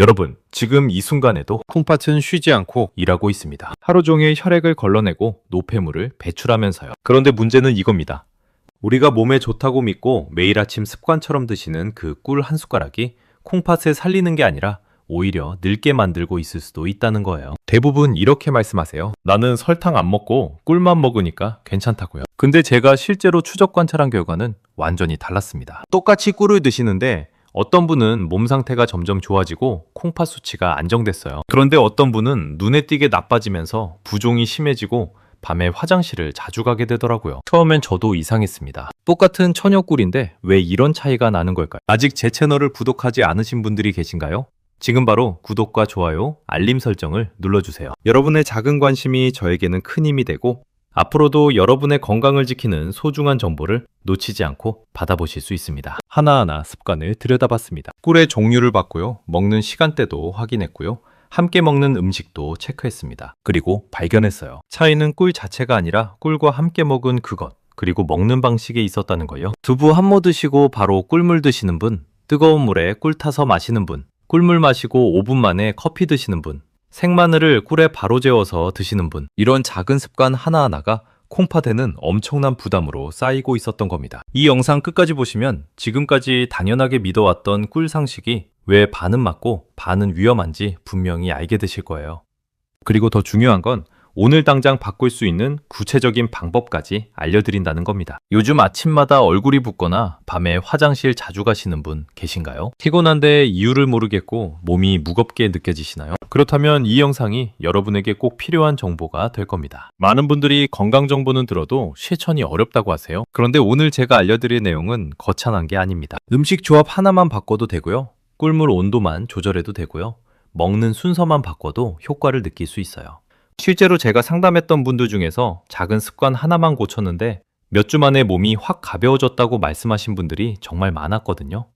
여러분, 지금 이 순간에도 콩팥은 쉬지 않고 일하고 있습니다. 하루 종일 혈액을 걸러내고 노폐물을 배출하면서요. 그런데 문제는 이겁니다. 우리가 몸에 좋다고 믿고 매일 아침 습관처럼 드시는 그 꿀 한 숟가락이 콩팥을 살리는 게 아니라 오히려 늙게 만들고 있을 수도 있다는 거예요. 대부분 이렇게 말씀하세요. 나는 설탕 안 먹고 꿀만 먹으니까 괜찮다고요. 근데 제가 실제로 추적 관찰한 결과는 완전히 달랐습니다. 똑같이 꿀을 드시는데 어떤 분은 몸 상태가 점점 좋아지고 콩팥 수치가 안정됐어요. 그런데 어떤 분은 눈에 띄게 나빠지면서 부종이 심해지고 밤에 화장실을 자주 가게 되더라고요. 처음엔 저도 이상했습니다. 똑같은 천여꿀인데 왜 이런 차이가 나는 걸까요? 아직 제 채널을 구독하지 않으신 분들이 계신가요? 지금 바로 구독과 좋아요, 알림 설정을 눌러주세요. 여러분의 작은 관심이 저에게는 큰 힘이 되고 앞으로도 여러분의 건강을 지키는 소중한 정보를 놓치지 않고 받아보실 수 있습니다. 하나하나 습관을 들여다봤습니다. 꿀의 종류를 봤고요. 먹는 시간대도 확인했고요. 함께 먹는 음식도 체크했습니다. 그리고 발견했어요. 차이는 꿀 자체가 아니라 꿀과 함께 먹은 그것, 그리고 먹는 방식에 있었다는 거예요. 두부 한 모 드시고 바로 꿀물 드시는 분, 뜨거운 물에 꿀 타서 마시는 분, 꿀물 마시고 5분 만에 커피 드시는 분, 생마늘을 꿀에 바로 재워서 드시는 분, 이런 작은 습관 하나하나가 콩팥에는 엄청난 부담으로 쌓이고 있었던 겁니다. 이 영상 끝까지 보시면 지금까지 당연하게 믿어왔던 꿀 상식이 왜 반은 맞고 반은 위험한지 분명히 알게 되실 거예요. 그리고 더 중요한 건 오늘 당장 바꿀 수 있는 구체적인 방법까지 알려드린다는 겁니다. 요즘 아침마다 얼굴이 붓거나 밤에 화장실 자주 가시는 분 계신가요? 피곤한데 이유를 모르겠고 몸이 무겁게 느껴지시나요? 그렇다면 이 영상이 여러분에게 꼭 필요한 정보가 될 겁니다. 많은 분들이 건강 정보는 들어도 실천이 어렵다고 하세요. 그런데 오늘 제가 알려드릴 내용은 거창한 게 아닙니다. 음식 조합 하나만 바꿔도 되고요. 꿀물 온도만 조절해도 되고요. 먹는 순서만 바꿔도 효과를 느낄 수 있어요. 실제로 제가 상담했던 분들 중에서 작은 습관 하나만 고쳤는데 몇 주 만에 몸이 확 가벼워졌다고 말씀하신 분들이 정말 많았거든요.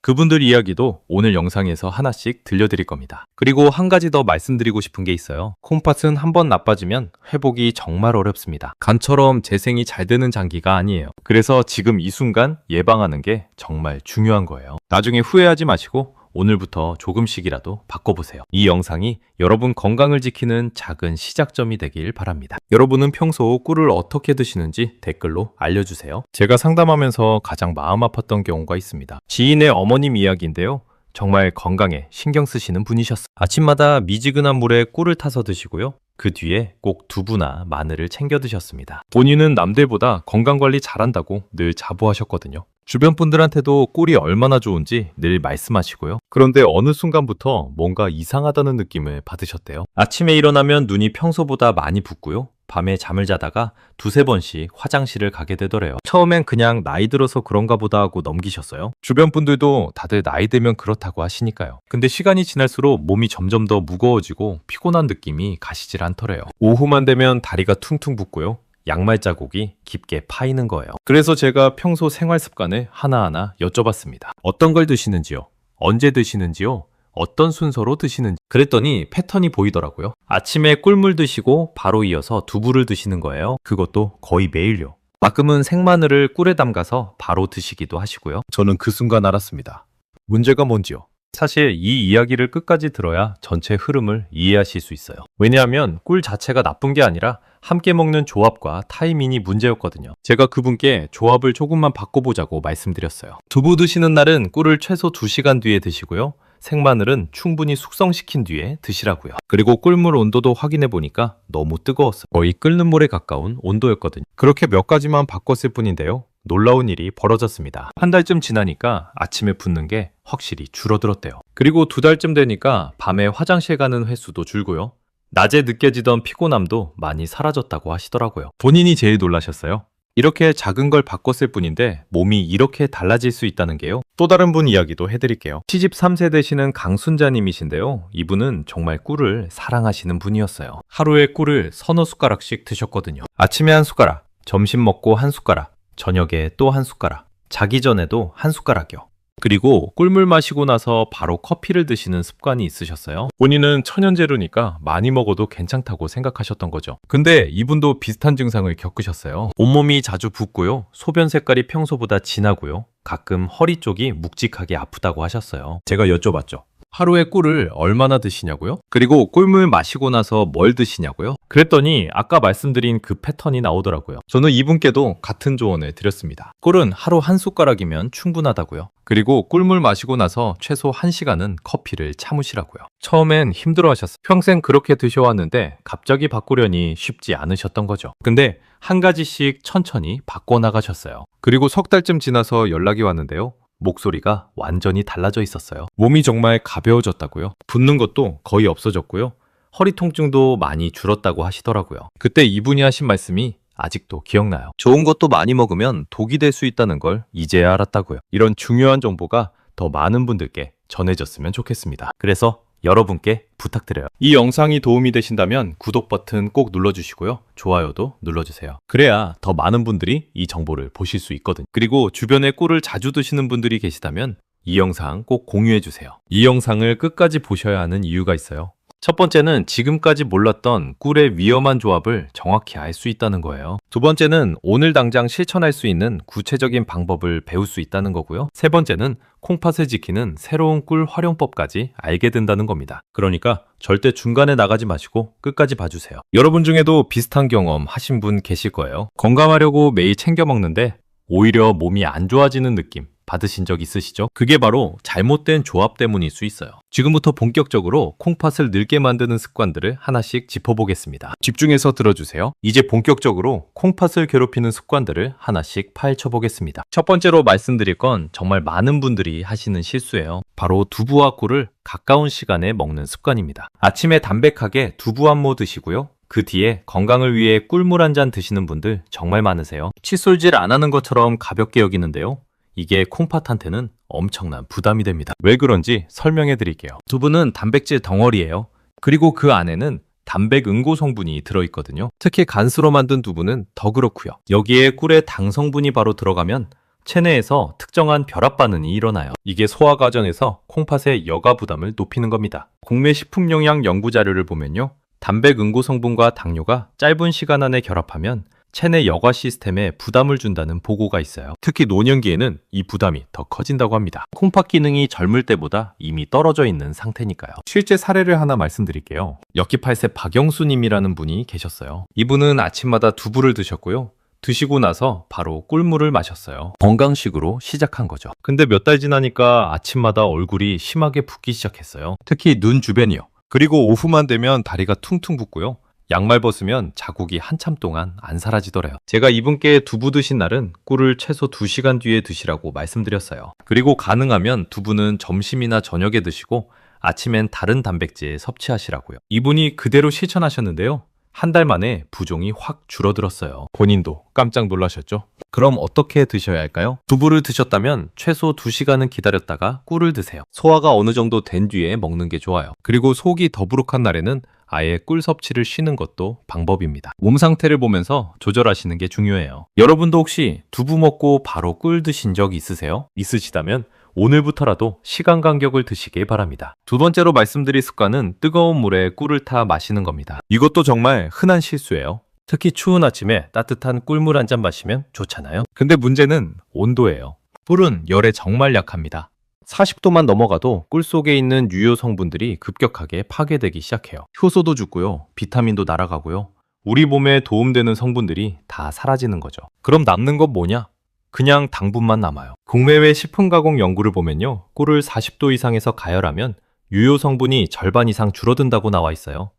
그분들 이야기도 오늘 영상에서 하나씩 들려드릴 겁니다. 그리고 한 가지 더 말씀드리고 싶은 게 있어요. 콩팥은 한 번 나빠지면 회복이 정말 어렵습니다. 간처럼 재생이 잘 되는 장기가 아니에요. 그래서 지금 이 순간 예방하는 게 정말 중요한 거예요. 나중에 후회하지 마시고 오늘부터 조금씩이라도 바꿔보세요. 이 영상이 여러분 건강을 지키는 작은 시작점이 되길 바랍니다. 여러분은 평소 꿀을 어떻게 드시는지 댓글로 알려주세요. 제가 상담하면서 가장 마음 아팠던 경우가 있습니다. 지인의 어머님 이야기인데요. 정말 건강에 신경 쓰시는 분이셨어요. 아침마다 미지근한 물에 꿀을 타서 드시고요. 그 뒤에 꼭 두부나 마늘을 챙겨 드셨습니다. 본인은 남들보다 건강관리 잘한다고 늘 자부하셨거든요. 주변 분들한테도 꿀이 얼마나 좋은지 늘 말씀하시고요. 그런데 어느 순간부터 뭔가 이상하다는 느낌을 받으셨대요. 아침에 일어나면 눈이 평소보다 많이 붓고요. 밤에 잠을 자다가 두세 번씩 화장실을 가게 되더래요. 처음엔 그냥 나이 들어서 그런가 보다 하고 넘기셨어요. 주변 분들도 다들 나이 들면 그렇다고 하시니까요. 근데 시간이 지날수록 몸이 점점 더 무거워지고 피곤한 느낌이 가시질 않더래요. 오후만 되면 다리가 퉁퉁 붓고요. 양말 자국이 깊게 파이는 거예요. 그래서 제가 평소 생활 습관을 하나하나 여쭤봤습니다. 어떤 걸 드시는지요? 언제 드시는지요? 어떤 순서로 드시는지 그랬더니 패턴이 보이더라고요. 아침에 꿀물 드시고 바로 이어서 두부를 드시는 거예요. 그것도 거의 매일요. 가끔은 생마늘을 꿀에 담가서 바로 드시기도 하시고요. 저는 그 순간 알았습니다. 문제가 뭔지요? 사실 이 이야기를 끝까지 들어야 전체 흐름을 이해하실 수 있어요. 왜냐하면 꿀 자체가 나쁜 게 아니라 함께 먹는 조합과 타이밍이 문제였거든요. 제가 그분께 조합을 조금만 바꿔보자고 말씀드렸어요. 두부 드시는 날은 꿀을 최소 2시간 뒤에 드시고요. 생마늘은 충분히 숙성시킨 뒤에 드시라고요. 그리고 꿀물 온도도 확인해 보니까 너무 뜨거웠어요. 거의 끓는 물에 가까운 온도였거든요. 그렇게 몇 가지만 바꿨을 뿐인데요. 놀라운 일이 벌어졌습니다. 한 달쯤 지나니까 아침에 붓는 게 확실히 줄어들었대요. 그리고 두 달쯤 되니까 밤에 화장실 가는 횟수도 줄고요. 낮에 느껴지던 피곤함도 많이 사라졌다고 하시더라고요. 본인이 제일 놀라셨어요. 이렇게 작은 걸 바꿨을 뿐인데 몸이 이렇게 달라질 수 있다는 게요. 또 다른 분 이야기도 해드릴게요. 시집 3세 되시는 강순자님이신데요. 이분은 정말 꿀을 사랑하시는 분이었어요. 하루에 꿀을 서너 숟가락씩 드셨거든요. 아침에 한 숟가락, 점심 먹고 한 숟가락, 저녁에 또 한 숟가락, 자기 전에도 한 숟가락이요. 그리고 꿀물 마시고 나서 바로 커피를 드시는 습관이 있으셨어요. 본인은 천연재료니까 많이 먹어도 괜찮다고 생각하셨던 거죠. 근데 이분도 비슷한 증상을 겪으셨어요. 온몸이 자주 붓고요. 소변 색깔이 평소보다 진하고요. 가끔 허리 쪽이 묵직하게 아프다고 하셨어요. 제가 여쭤봤죠. 하루에 꿀을 얼마나 드시냐고요? 그리고 꿀물 마시고 나서 뭘 드시냐고요? 그랬더니 아까 말씀드린 그 패턴이 나오더라고요. 저는 이분께도 같은 조언을 드렸습니다. 꿀은 하루 한 숟가락이면 충분하다고요. 그리고 꿀물 마시고 나서 최소 1시간은 커피를 참으시라고요. 처음엔 힘들어 하셨어요. 평생 그렇게 드셔왔는데 갑자기 바꾸려니 쉽지 않으셨던 거죠. 근데 한 가지씩 천천히 바꿔나가셨어요. 그리고 석 달쯤 지나서 연락이 왔는데요. 목소리가 완전히 달라져 있었어요. 몸이 정말 가벼워졌다고요. 붓는 것도 거의 없어졌고요. 허리 통증도 많이 줄었다고 하시더라고요. 그때 이분이 하신 말씀이 아직도 기억나요. 좋은 것도 많이 먹으면 독이 될 수 있다는 걸 이제야 알았다고요. 이런 중요한 정보가 더 많은 분들께 전해졌으면 좋겠습니다. 그래서 여러분께 부탁드려요. 이 영상이 도움이 되신다면 구독 버튼 꼭 눌러주시고요. 좋아요도 눌러주세요. 그래야 더 많은 분들이 이 정보를 보실 수 있거든요. 그리고 주변에 꿀을 자주 드시는 분들이 계시다면 이 영상 꼭 공유해주세요. 이 영상을 끝까지 보셔야 하는 이유가 있어요. 첫 번째는 지금까지 몰랐던 꿀의 위험한 조합을 정확히 알 수 있다는 거예요. 두 번째는 오늘 당장 실천할 수 있는 구체적인 방법을 배울 수 있다는 거고요. 세 번째는 콩팥을 지키는 새로운 꿀 활용법까지 알게 된다는 겁니다. 그러니까 절대 중간에 나가지 마시고 끝까지 봐주세요. 여러분 중에도 비슷한 경험 하신 분 계실 거예요. 건강하려고 매일 챙겨 먹는데 오히려 몸이 안 좋아지는 느낌. 받으신 적 있으시죠? 그게 바로 잘못된 조합 때문일 수 있어요. 지금부터 본격적으로 콩팥을 늙게 만드는 습관들을 하나씩 짚어보겠습니다. 집중해서 들어주세요. 이제 본격적으로 콩팥을 괴롭히는 습관들을 하나씩 파헤쳐 보겠습니다. 첫 번째로 말씀드릴 건 정말 많은 분들이 하시는 실수예요. 바로 두부와 꿀을 가까운 시간에 먹는 습관입니다. 아침에 담백하게 두부 한 모 드시고요. 그 뒤에 건강을 위해 꿀물 한 잔 드시는 분들 정말 많으세요. 칫솔질 안 하는 것처럼 가볍게 여기는데요. 이게 콩팥한테는 엄청난 부담이 됩니다. 왜 그런지 설명해 드릴게요. 두부는 단백질 덩어리예요. 그리고 그 안에는 단백 응고 성분이 들어있거든요. 특히 간수로 만든 두부는 더 그렇고요. 여기에 꿀의 당 성분이 바로 들어가면 체내에서 특정한 결합 반응이 일어나요. 이게 소화 과정에서 콩팥의 여가 부담을 높이는 겁니다. 국내 식품영양 연구 자료를 보면요. 단백 응고 성분과 당뇨가 짧은 시간 안에 결합하면 체내 여과 시스템에 부담을 준다는 보고가 있어요. 특히 노년기에는 이 부담이 더 커진다고 합니다. 콩팥 기능이 젊을 때보다 이미 떨어져 있는 상태니까요. 실제 사례를 하나 말씀드릴게요. 역기팔세 박영수님이라는 분이 계셨어요. 이분은 아침마다 두부를 드셨고요. 드시고 나서 바로 꿀물을 마셨어요. 건강식으로 시작한 거죠. 근데 몇 달 지나니까 아침마다 얼굴이 심하게 붓기 시작했어요. 특히 눈 주변이요. 그리고 오후만 되면 다리가 퉁퉁 붓고요. 양말 벗으면 자국이 한참 동안 안 사라지더래요. 제가 이분께 두부 드신 날은 꿀을 최소 2시간 뒤에 드시라고 말씀드렸어요. 그리고 가능하면 두부는 점심이나 저녁에 드시고 아침엔 다른 단백질 섭취하시라고요. 이분이 그대로 실천하셨는데요. 한 달 만에 부종이 확 줄어들었어요. 본인도 깜짝 놀라셨죠? 그럼 어떻게 드셔야 할까요? 두부를 드셨다면 최소 2시간은 기다렸다가 꿀을 드세요. 소화가 어느 정도 된 뒤에 먹는 게 좋아요. 그리고 속이 더부룩한 날에는 아예 꿀 섭취를 쉬는 것도 방법입니다. 몸 상태를 보면서 조절하시는 게 중요해요. 여러분도 혹시 두부 먹고 바로 꿀 드신 적 있으세요? 있으시다면 오늘부터라도 시간 간격을 드시길 바랍니다. 두 번째로 말씀드릴 습관은 뜨거운 물에 꿀을 타 마시는 겁니다. 이것도 정말 흔한 실수예요. 특히 추운 아침에 따뜻한 꿀물 한 잔 마시면 좋잖아요. 근데 문제는 온도예요. 꿀은 열에 정말 약합니다. 40도만 넘어가도 꿀 속에 있는 유효 성분들이 급격하게 파괴되기 시작해요. 효소도 죽고요. 비타민도 날아가고요. 우리 몸에 도움되는 성분들이 다 사라지는 거죠. 그럼 남는 건 뭐냐? 그냥 당분만 남아요. 국내외 식품 가공 연구를 보면요. 꿀을 40도 이상에서 가열하면 유효 성분이 절반 이상 줄어든다고 나와 있어요.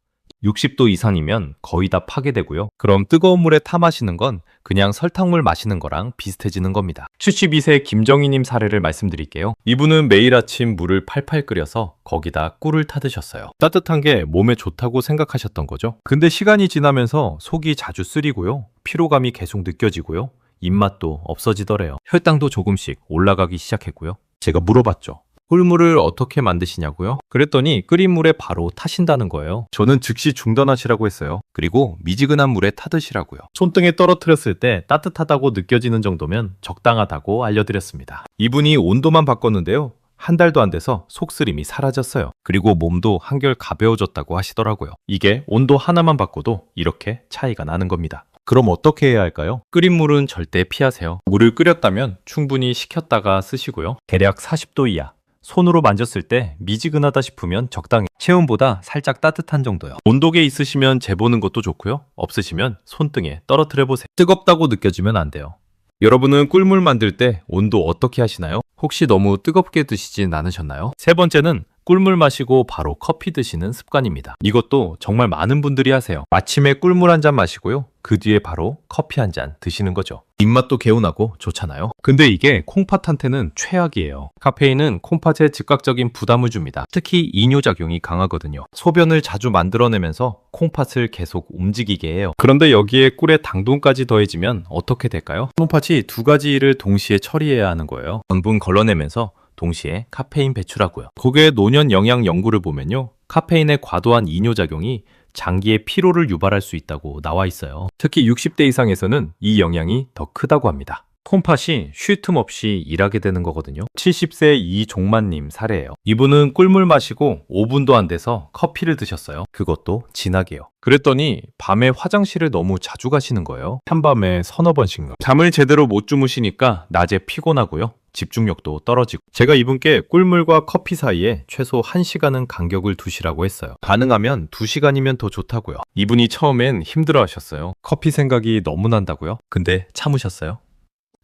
60도 이상이면 거의 다 파괴되고요. 그럼 뜨거운 물에 타 마시는 건 그냥 설탕물 마시는 거랑 비슷해지는 겁니다. 72세 김정희님 사례를 말씀드릴게요. 이분은 매일 아침 물을 팔팔 끓여서 거기다 꿀을 타 드셨어요. 따뜻한 게 몸에 좋다고 생각하셨던 거죠. 근데 시간이 지나면서 속이 자주 쓰리고요. 피로감이 계속 느껴지고요. 입맛도 없어지더래요. 혈당도 조금씩 올라가기 시작했고요. 제가 물어봤죠. 꿀물을 어떻게 만드시냐고요? 그랬더니 끓인 물에 바로 타신다는 거예요. 저는 즉시 중단하시라고 했어요. 그리고 미지근한 물에 타드시라고요. 손등에 떨어뜨렸을 때 따뜻하다고 느껴지는 정도면 적당하다고 알려드렸습니다. 이분이 온도만 바꿨는데요. 한 달도 안 돼서 속쓰림이 사라졌어요. 그리고 몸도 한결 가벼워졌다고 하시더라고요. 이게 온도 하나만 바꿔도 이렇게 차이가 나는 겁니다. 그럼 어떻게 해야 할까요? 끓인 물은 절대 피하세요. 물을 끓였다면 충분히 식혔다가 쓰시고요. 대략 40도 이하, 손으로 만졌을 때 미지근하다 싶으면 적당히 체온보다 살짝 따뜻한 정도요. 온도계 있으시면 재보는 것도 좋고요. 없으시면 손등에 떨어뜨려 보세요. 뜨겁다고 느껴지면 안 돼요. 여러분은 꿀물 만들 때 온도 어떻게 하시나요? 혹시 너무 뜨겁게 드시진 않으셨나요? 세 번째는 꿀물 마시고 바로 커피 드시는 습관입니다. 이것도 정말 많은 분들이 하세요. 아침에 꿀물 한 잔 마시고요. 그 뒤에 바로 커피 한 잔 드시는 거죠. 입맛도 개운하고 좋잖아요. 근데 이게 콩팥한테는 최악이에요. 카페인은 콩팥에 즉각적인 부담을 줍니다. 특히 이뇨작용이 강하거든요. 소변을 자주 만들어내면서 콩팥을 계속 움직이게 해요. 그런데 여기에 꿀에 당분까지 더해지면 어떻게 될까요? 콩팥이 두 가지 일을 동시에 처리해야 하는 거예요. 전분 걸러내면서 동시에 카페인 배출하고요. 고개 노년 영양 연구를 보면요. 카페인의 과도한 이뇨작용이 장기의 피로를 유발할 수 있다고 나와 있어요. 특히 60대 이상에서는 이 영향이 더 크다고 합니다. 콩팥이 쉴 틈 없이 일하게 되는 거거든요. 70세 이종만님 사례예요. 이분은 꿀물 마시고 5분도 안 돼서 커피를 드셨어요. 그것도 진하게요. 그랬더니 밤에 화장실을 너무 자주 가시는 거예요. 한밤에 서너 번씩. 잠을 제대로 못 주무시니까 낮에 피곤하고요. 집중력도 떨어지고 제가 이분께 꿀물과 커피 사이에 최소 1시간은 간격을 두시라고 했어요. 가능하면 2시간이면 더 좋다고요. 이분이 처음엔 힘들어 하셨어요. 커피 생각이 너무 난다고요? 근데 참으셨어요.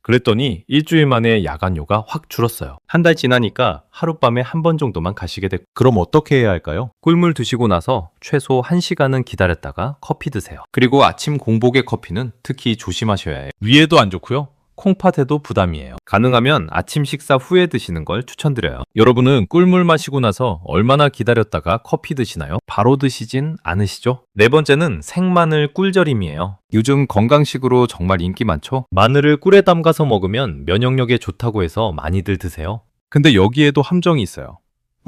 그랬더니 일주일 만에 야간 요가 확 줄었어요. 한 달 지나니까 하룻밤에 한 번 정도만 가시게 됐고 그럼 어떻게 해야 할까요? 꿀물 드시고 나서 최소 1시간은 기다렸다가 커피 드세요. 그리고 아침 공복의 커피는 특히 조심하셔야 해요. 위에도 안 좋고요. 콩팥에도 부담이에요. 가능하면 아침 식사 후에 드시는 걸 추천드려요. 여러분은 꿀물 마시고 나서 얼마나 기다렸다가 커피 드시나요? 바로 드시진 않으시죠? 네 번째는 생마늘 꿀절임이에요. 요즘 건강식으로 정말 인기 많죠? 마늘을 꿀에 담가서 먹으면 면역력에 좋다고 해서 많이들 드세요. 근데 여기에도 함정이 있어요.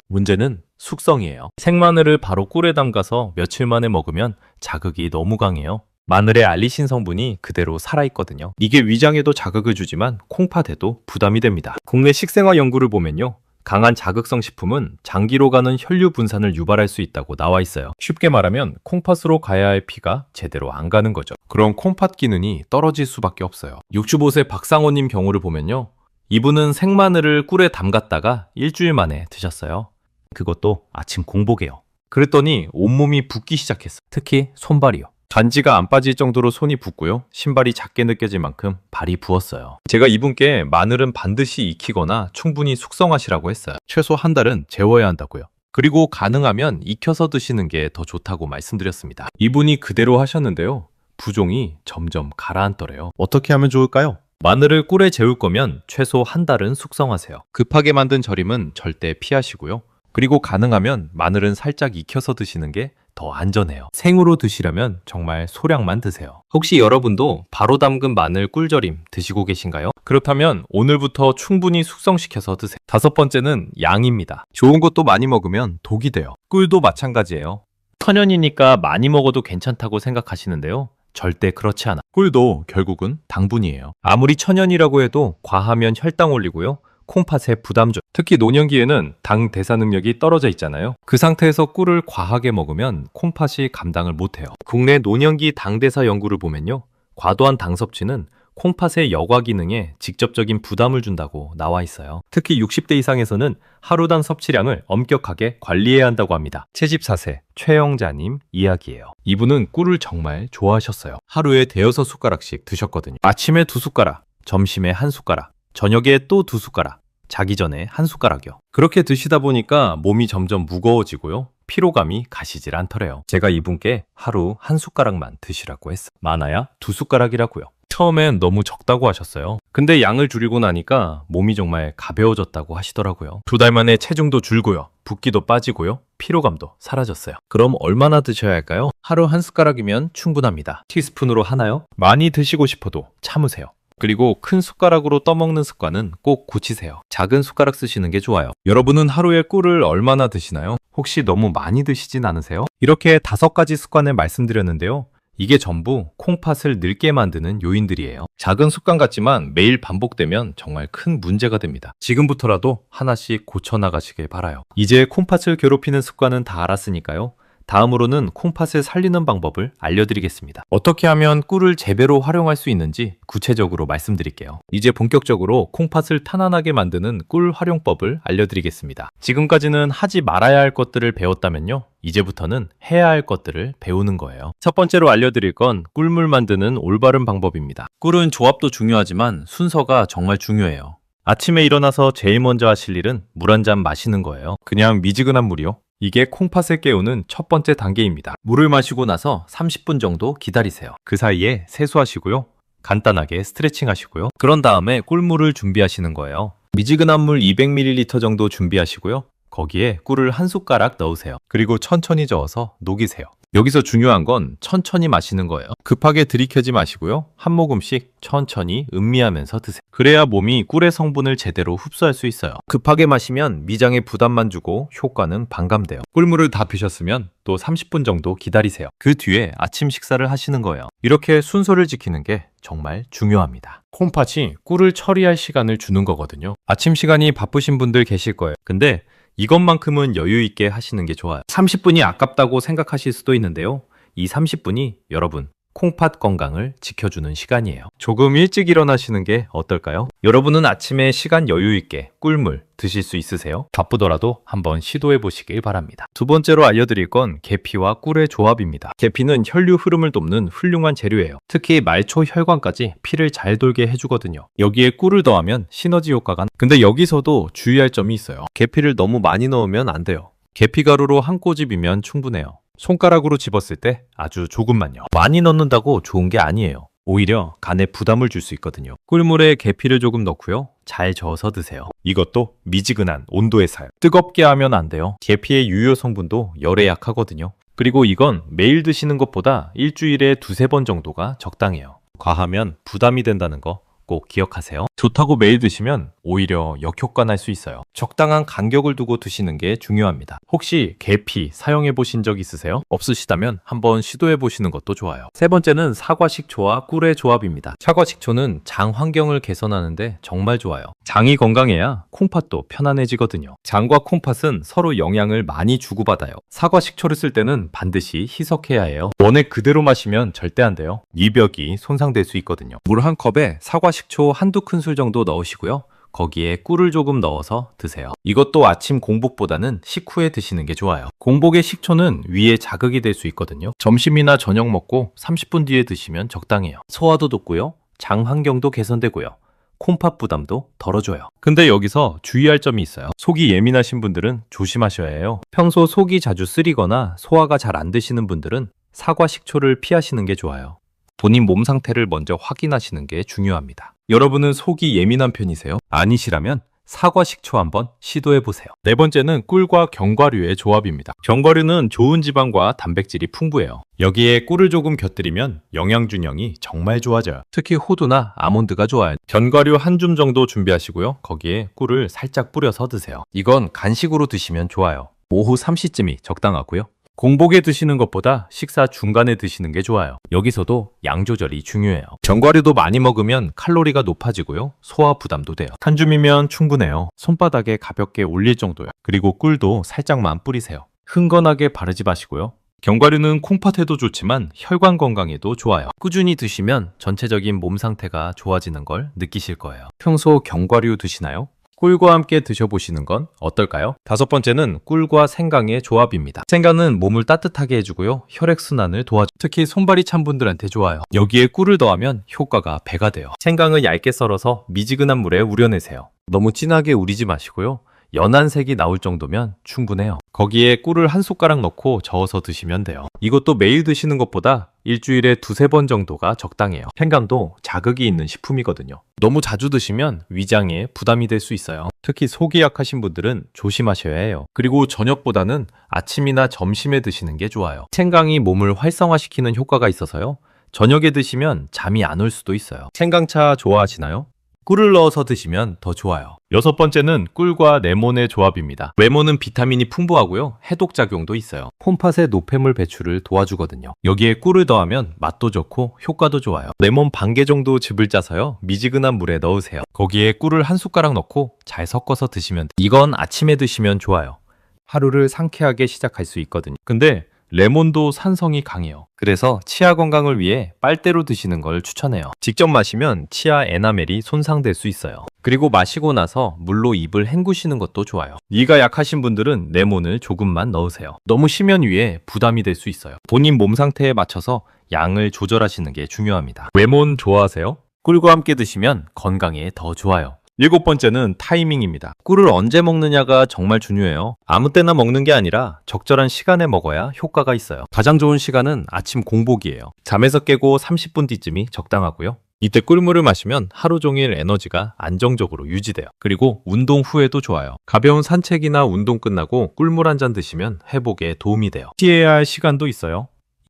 문제는 숙성이에요. 생마늘을 바로 꿀에 담가서 며칠 만에 먹으면 자극이 너무 강해요. 마늘의 알리신 성분이 그대로 살아있거든요. 이게 위장에도 자극을 주지만 콩팥에도 부담이 됩니다. 국내 식생화 연구를 보면요. 강한 자극성 식품은 장기로 가는 혈류 분산을 유발할 수 있다고 나와 있어요. 쉽게 말하면 콩팥으로 가야 할 피가 제대로 안 가는 거죠. 그럼 콩팥 기능이 떨어질 수밖에 없어요. 65세 박상호님 경우를 보면요. 이분은 생마늘을 꿀에 담갔다가 일주일 만에 드셨어요. 그것도 아침 공복에요. 그랬더니 온몸이 붓기 시작했어요. 특히 손발이요. 반지가 안 빠질 정도로 손이 붓고요. 신발이 작게 느껴질 만큼 발이 부었어요. 제가 이분께 마늘은 반드시 익히거나 충분히 숙성하시라고 했어요. 최소 한 달은 재워야 한다고요. 그리고 가능하면 익혀서 드시는 게 더 좋다고 말씀드렸습니다. 이분이 그대로 하셨는데요. 부종이 점점 가라앉더래요. 어떻게 하면 좋을까요? 마늘을 꿀에 재울 거면 최소 한 달은 숙성하세요. 급하게 만든 절임은 절대 피하시고요. 그리고 가능하면 마늘은 살짝 익혀서 드시는 게 더 안전해요. 생으로 드시려면 정말 소량만 드세요. 혹시 여러분도 바로 담근 마늘 꿀절임 드시고 계신가요? 그렇다면 오늘부터 충분히 숙성시켜서 드세요. 다섯 번째는 양입니다. 좋은 것도 많이 먹으면 독이 돼요. 꿀도 마찬가지예요. 천연이니까 많이 먹어도 괜찮다고 생각하시는데요. 절대 그렇지 않아. 꿀도 결국은 당분이에요. 아무리 천연이라고 해도 과하면 혈당 올리고요. 콩팥에 부담 줘. 특히 노년기에는 당 대사 능력이 떨어져 있잖아요. 그 상태에서 꿀을 과하게 먹으면 콩팥이 감당을 못해요. 국내 노년기 당 대사 연구를 보면요. 과도한 당 섭취는 콩팥의 여과 기능에 직접적인 부담을 준다고 나와 있어요. 특히 60대 이상에서는 하루당 섭취량을 엄격하게 관리해야 한다고 합니다. 74세 최영자님 이야기예요. 이분은 꿀을 정말 좋아하셨어요. 하루에 대여섯 숟가락씩 드셨거든요. 아침에 두 숟가락, 점심에 한 숟가락, 저녁에 또 두 숟가락, 자기 전에 한 숟가락이요. 그렇게 드시다 보니까 몸이 점점 무거워지고요. 피로감이 가시질 않더래요. 제가 이분께 하루 한 숟가락만 드시라고 했어. 많아야 두 숟가락이라고요. 처음엔 너무 적다고 하셨어요. 근데 양을 줄이고 나니까 몸이 정말 가벼워졌다고 하시더라고요. 두 달 만에 체중도 줄고요. 붓기도 빠지고요. 피로감도 사라졌어요. 그럼 얼마나 드셔야 할까요? 하루 한 숟가락이면 충분합니다. 티스푼으로 하나요? 많이 드시고 싶어도 참으세요. 그리고 큰 숟가락으로 떠먹는 습관은 꼭 고치세요. 작은 숟가락 쓰시는 게 좋아요. 여러분은 하루에 꿀을 얼마나 드시나요? 혹시 너무 많이 드시진 않으세요? 이렇게 다섯 가지 습관을 말씀드렸는데요. 이게 전부 콩팥을 늙게 만드는 요인들이에요. 작은 습관 같지만 매일 반복되면 정말 큰 문제가 됩니다. 지금부터라도 하나씩 고쳐나가시길 바라요. 이제 콩팥을 괴롭히는 습관은 다 알았으니까요. 다음으로는 콩팥을 살리는 방법을 알려드리겠습니다. 어떻게 하면 꿀을 재배로 활용할 수 있는지 구체적으로 말씀드릴게요. 이제 본격적으로 콩팥을 탄환하게 만드는 꿀 활용법을 알려드리겠습니다. 지금까지는 하지 말아야 할 것들을 배웠다면요. 이제부터는 해야 할 것들을 배우는 거예요. 첫 번째로 알려드릴 건 꿀물 만드는 올바른 방법입니다. 꿀은 조합도 중요하지만 순서가 정말 중요해요. 아침에 일어나서 제일 먼저 하실 일은 물 한 잔 마시는 거예요. 그냥 미지근한 물이요. 이게 콩팥을 깨우는 첫 번째 단계입니다. 물을 마시고 나서 30분 정도 기다리세요. 그 사이에 세수하시고요. 간단하게 스트레칭 하시고요. 그런 다음에 꿀물을 준비하시는 거예요. 미지근한 물 200ml 정도 준비하시고요. 거기에 꿀을 한 숟가락 넣으세요. 그리고 천천히 저어서 녹이세요. 여기서 중요한 건 천천히 마시는 거예요. 급하게 들이켜지 마시고요. 한 모금씩 천천히 음미하면서 드세요. 그래야 몸이 꿀의 성분을 제대로 흡수할 수 있어요. 급하게 마시면 미장에 부담만 주고 효과는 반감돼요. 꿀물을 다 드셨으면 또 30분 정도 기다리세요. 그 뒤에 아침 식사를 하시는 거예요. 이렇게 순서를 지키는 게 정말 중요합니다. 콩팥이 꿀을 처리할 시간을 주는 거거든요. 아침 시간이 바쁘신 분들 계실 거예요. 근데 이것만큼은 여유 있게 하시는 게 좋아요. 30분이 아깝다고 생각하실 수도 있는데요. 이 30분이 여러분 콩팥 건강을 지켜주는 시간이에요. 조금 일찍 일어나시는 게 어떨까요? 여러분은 아침에 시간 여유 있게 꿀물 드실 수 있으세요? 바쁘더라도 한번 시도해 보시길 바랍니다. 두 번째로 알려드릴 건 계피와 꿀의 조합입니다. 계피는 혈류 흐름을 돕는 훌륭한 재료예요. 특히 말초 혈관까지 피를 잘 돌게 해주거든요. 여기에 꿀을 더하면 시너지 효과가 근데 여기서도 주의할 점이 있어요. 계피를 너무 많이 넣으면 안 돼요. 계피 가루로 한 꼬집이면 충분해요. 손가락으로 집었을 때 아주 조금만요. 많이 넣는다고 좋은 게 아니에요. 오히려 간에 부담을 줄 수 있거든요. 꿀물에 계피를 조금 넣고요. 잘 저어서 드세요. 이것도 미지근한 온도에 사요. 뜨겁게 하면 안 돼요. 계피의 유효 성분도 열에 약하거든요. 그리고 이건 매일 드시는 것보다 일주일에 두세 번 정도가 적당해요. 과하면 부담이 된다는 거 꼭 기억하세요. 좋다고 매일 드시면 오히려 역효과 날 수 있어요. 적당한 간격을 두고 드시는 게 중요합니다. 혹시 계피 사용해 보신 적 있으세요? 없으시다면 한번 시도해 보시는 것도 좋아요. 세 번째는 사과 식초와 꿀의 조합입니다. 사과 식초는 장 환경을 개선하는데 정말 좋아요. 장이 건강해야 콩팥도 편안해지거든요. 장과 콩팥은 서로 영향을 많이 주고받아요. 사과 식초를 쓸 때는 반드시 희석해야 해요. 원액 그대로 마시면 절대 안 돼요. 이벽이 손상될 수 있거든요. 물 한 컵에 사과 식초 한두 큰술 정도 넣으시고요. 거기에 꿀을 조금 넣어서 드세요. 이것도 아침 공복보다는 식후에 드시는 게 좋아요. 공복의 식초는 위에 자극이 될 수 있거든요. 점심이나 저녁 먹고 30분 뒤에 드시면 적당해요. 소화도 돕고요. 장 환경도 개선되고요. 콩팥 부담도 덜어줘요. 근데 여기서 주의할 점이 있어요. 속이 예민하신 분들은 조심하셔야 해요. 평소 속이 자주 쓰리거나 소화가 잘 안 되시는 분들은 사과 식초를 피하시는 게 좋아요. 본인 몸 상태를 먼저 확인하시는 게 중요합니다. 여러분은 속이 예민한 편이세요? 아니시라면 사과 식초 한번 시도해 보세요. 네 번째는 꿀과 견과류의 조합입니다. 견과류는 좋은 지방과 단백질이 풍부해요. 여기에 꿀을 조금 곁들이면 영양 균형이 정말 좋아져요. 특히 호두나 아몬드가 좋아요. 견과류 한 줌 정도 준비하시고요. 거기에 꿀을 살짝 뿌려서 드세요. 이건 간식으로 드시면 좋아요. 오후 3시쯤이 적당하고요. 공복에 드시는 것보다 식사 중간에 드시는 게 좋아요. 여기서도 양 조절이 중요해요. 견과류도 많이 먹으면 칼로리가 높아지고요. 소화 부담도 돼요. 한 줌이면 충분해요. 손바닥에 가볍게 올릴 정도요. 그리고 꿀도 살짝만 뿌리세요. 흥건하게 바르지 마시고요. 견과류는 콩팥에도 좋지만 혈관 건강에도 좋아요. 꾸준히 드시면 전체적인 몸 상태가 좋아지는 걸 느끼실 거예요. 평소 견과류 드시나요? 꿀과 함께 드셔보시는 건 어떨까요? 다섯 번째는 꿀과 생강의 조합입니다. 생강은 몸을 따뜻하게 해주고요. 혈액순환을 도와줘. 특히 손발이 찬 분들한테 좋아요. 여기에 꿀을 더하면 효과가 배가 돼요. 생강을 얇게 썰어서 미지근한 물에 우려내세요. 너무 진하게 우리지 마시고요. 연한 색이 나올 정도면 충분해요. 거기에 꿀을 한 숟가락 넣고 저어서 드시면 돼요. 이것도 매일 드시는 것보다 일주일에 두세 번 정도가 적당해요. 생강도 자극이 있는 식품이거든요. 너무 자주 드시면 위장에 부담이 될 수 있어요. 특히 속이 약하신 분들은 조심하셔야 해요. 그리고 저녁보다는 아침이나 점심에 드시는 게 좋아요. 생강이 몸을 활성화시키는 효과가 있어서요. 저녁에 드시면 잠이 안 올 수도 있어요. 생강차 좋아하시나요? 꿀을 넣어서 드시면 더 좋아요. 여섯 번째는 꿀과 레몬의 조합입니다. 레몬은 비타민이 풍부하고요. 해독 작용도 있어요. 콩팥의 노폐물 배출을 도와주거든요. 여기에 꿀을 더하면 맛도 좋고 효과도 좋아요. 레몬 반 개 정도 즙을 짜서요. 미지근한 물에 넣으세요. 거기에 꿀을 한 숟가락 넣고 잘 섞어서 드시면 돼요. 이건 아침에 드시면 좋아요. 하루를 상쾌하게 시작할 수 있거든요. 근데 레몬도 산성이 강해요. 그래서 치아 건강을 위해 빨대로 드시는 걸 추천해요. 직접 마시면 치아 에나멜이 손상될 수 있어요. 그리고 마시고 나서 물로 입을 헹구시는 것도 좋아요. 이가 약하신 분들은 레몬을 조금만 넣으세요. 너무 심연 위에 부담이 될 수 있어요. 본인 몸 상태에 맞춰서 양을 조절하시는 게 중요합니다. 레몬 좋아하세요? 꿀과 함께 드시면 건강에 더 좋아요. 일곱 번째는 타이밍입니다. 꿀을 언제 먹느냐가 정말 중요해요. 아무 때나 먹는 게 아니라 적절한 시간에 먹어야 효과가 있어요. 가장 좋은 시간은 아침 공복이에요. 잠에서 깨고 30분 뒤쯤이 적당하고요. 이때 꿀물을 마시면 하루 종일 에너지가 안정적으로 유지돼요. 그리고 운동 후에도 좋아요. 가벼운 산책이나 운동 끝나고 꿀물 한 잔 드시면 회복에 도움이 돼요. 피해야 할 시간도 있어요.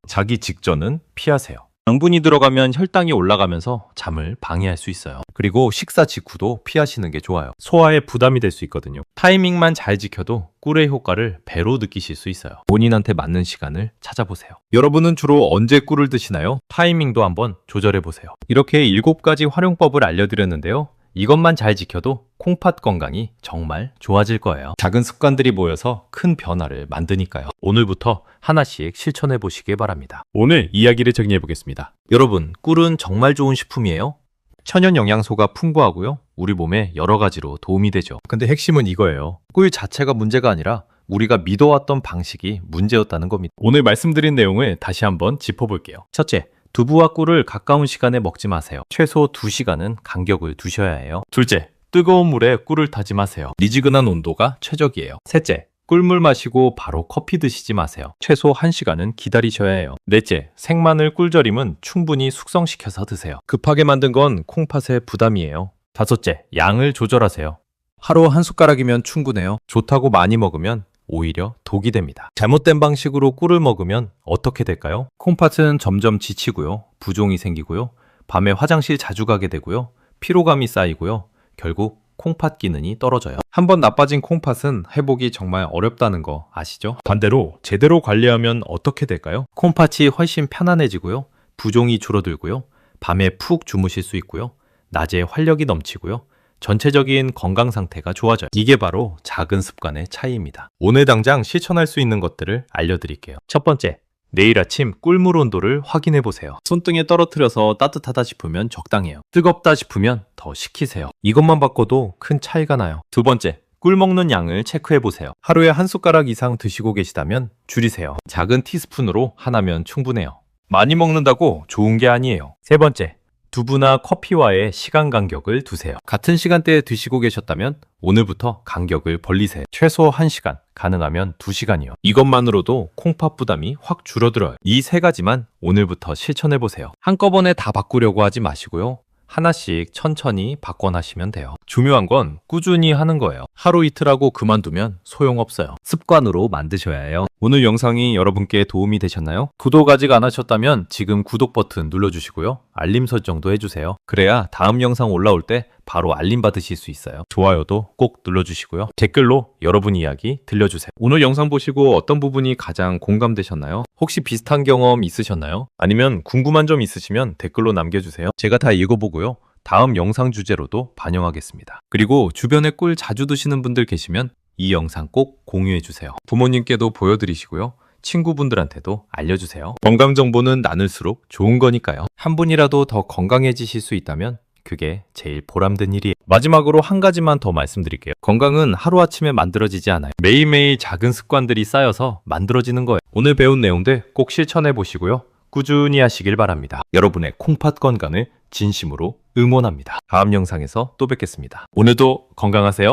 자기 직전은 피하세요. 양분이 들어가면 혈당이 올라가면서 잠을 방해할 수 있어요. 그리고 식사 직후도 피하시는 게 좋아요. 소화에 부담이 될 수 있거든요. 타이밍만 잘 지켜도 꿀의 효과를 배로 느끼실 수 있어요. 본인한테 맞는 시간을 찾아보세요. 여러분은 주로 언제 꿀을 드시나요? 타이밍도 한번 조절해 보세요. 이렇게 7가지 활용법을 알려드렸는데요. 이것만 잘 지켜도 콩팥 건강이 정말 좋아질 거예요. 작은 습관들이 모여서 큰 변화를 만드니까요. 오늘부터 하나씩 실천해 보시길 바랍니다. 오늘 이야기를 정리해 보겠습니다. 여러분, 꿀은 정말 좋은 식품이에요. 천연 영양소가 풍부하고요. 우리 몸에 여러 가지로 도움이 되죠. 근데 핵심은 이거예요. 꿀 자체가 문제가 아니라 우리가 믿어왔던 방식이 문제였다는 겁니다. 오늘 말씀드린 내용을 다시 한번 짚어볼게요. 첫째, 두부와 꿀을 가까운 시간에 먹지 마세요. 최소 2시간은 간격을 두셔야 해요. 둘째, 뜨거운 물에 꿀을 타지 마세요. 미지근한 온도가 최적이에요. 셋째, 꿀물 마시고 바로 커피 드시지 마세요. 최소 1시간은 기다리셔야 해요. 넷째, 생마늘 꿀절임은 충분히 숙성시켜서 드세요. 급하게 만든 건 콩팥의 부담이에요. 다섯째, 양을 조절하세요. 하루 한 숟가락이면 충분해요. 좋다고 많이 먹으면 오히려 독이 됩니다. 잘못된 방식으로 꿀을 먹으면 어떻게 될까요? 콩팥은 점점 지치고요. 부종이 생기고요. 밤에 화장실 자주 가게 되고요. 피로감이 쌓이고요. 결국 콩팥 기능이 떨어져요. 한번 나빠진 콩팥은 회복이 정말 어렵다는 거 아시죠? 반대로 제대로 관리하면 어떻게 될까요? 콩팥이 훨씬 편안해지고요. 부종이 줄어들고요. 밤에 푹 주무실 수 있고요. 낮에 활력이 넘치고요. 전체적인 건강 상태가 좋아져요. 이게 바로 작은 습관의 차이입니다. 오늘 당장 실천할 수 있는 것들을 알려드릴게요. 첫 번째, 내일 아침 꿀물 온도를 확인해 보세요. 손등에 떨어뜨려서 따뜻하다 싶으면 적당해요. 뜨겁다 싶으면 더 식히세요. 이것만 바꿔도 큰 차이가 나요. 두 번째, 꿀 먹는 양을 체크해 보세요. 하루에 한 숟가락 이상 드시고 계시다면 줄이세요. 작은 티스푼으로 하나면 충분해요. 많이 먹는다고 좋은 게 아니에요. 세 번째, 두부나 커피와의 시간 간격을 두세요. 같은 시간대에 드시고 계셨다면 오늘부터 간격을 벌리세요. 최소 1시간, 가능하면 2시간이요. 이것만으로도 콩팥 부담이 확 줄어들어요. 이 세 가지만 오늘부터 실천해 보세요. 한꺼번에 다 바꾸려고 하지 마시고요. 하나씩 천천히 바꿔나시면 돼요. 중요한 건 꾸준히 하는 거예요. 하루 이틀 하고 그만두면 소용없어요. 습관으로 만드셔야 해요. 오늘 영상이 여러분께 도움이 되셨나요? 구독 아직 안 하셨다면 지금 구독 버튼 눌러주시고요. 알림 설정도 해주세요. 그래야 다음 영상 올라올 때 바로 알림 받으실 수 있어요. 좋아요도 꼭 눌러주시고요. 댓글로 여러분 이야기 들려주세요. 오늘 영상 보시고 어떤 부분이 가장 공감되셨나요? 혹시 비슷한 경험 있으셨나요? 아니면 궁금한 점 있으시면 댓글로 남겨주세요. 제가 다 읽어보고요. 다음 영상 주제로도 반영하겠습니다. 그리고 주변에 꿀 자주 드시는 분들 계시면 이 영상 꼭 공유해주세요. 부모님께도 보여드리시고요. 친구분들한테도 알려주세요. 건강 정보는 나눌수록 좋은 거니까요. 한 분이라도 더 건강해지실 수 있다면 그게 제일 보람된 일이에요. 마지막으로 한 가지만 더 말씀드릴게요. 건강은 하루아침에 만들어지지 않아요. 매일매일 작은 습관들이 쌓여서 만들어지는 거예요. 오늘 배운 내용들 꼭 실천해 보시고요. 꾸준히 하시길 바랍니다. 여러분의 콩팥 건강을 진심으로 응원합니다. 다음 영상에서 또 뵙겠습니다. 오늘도 건강하세요.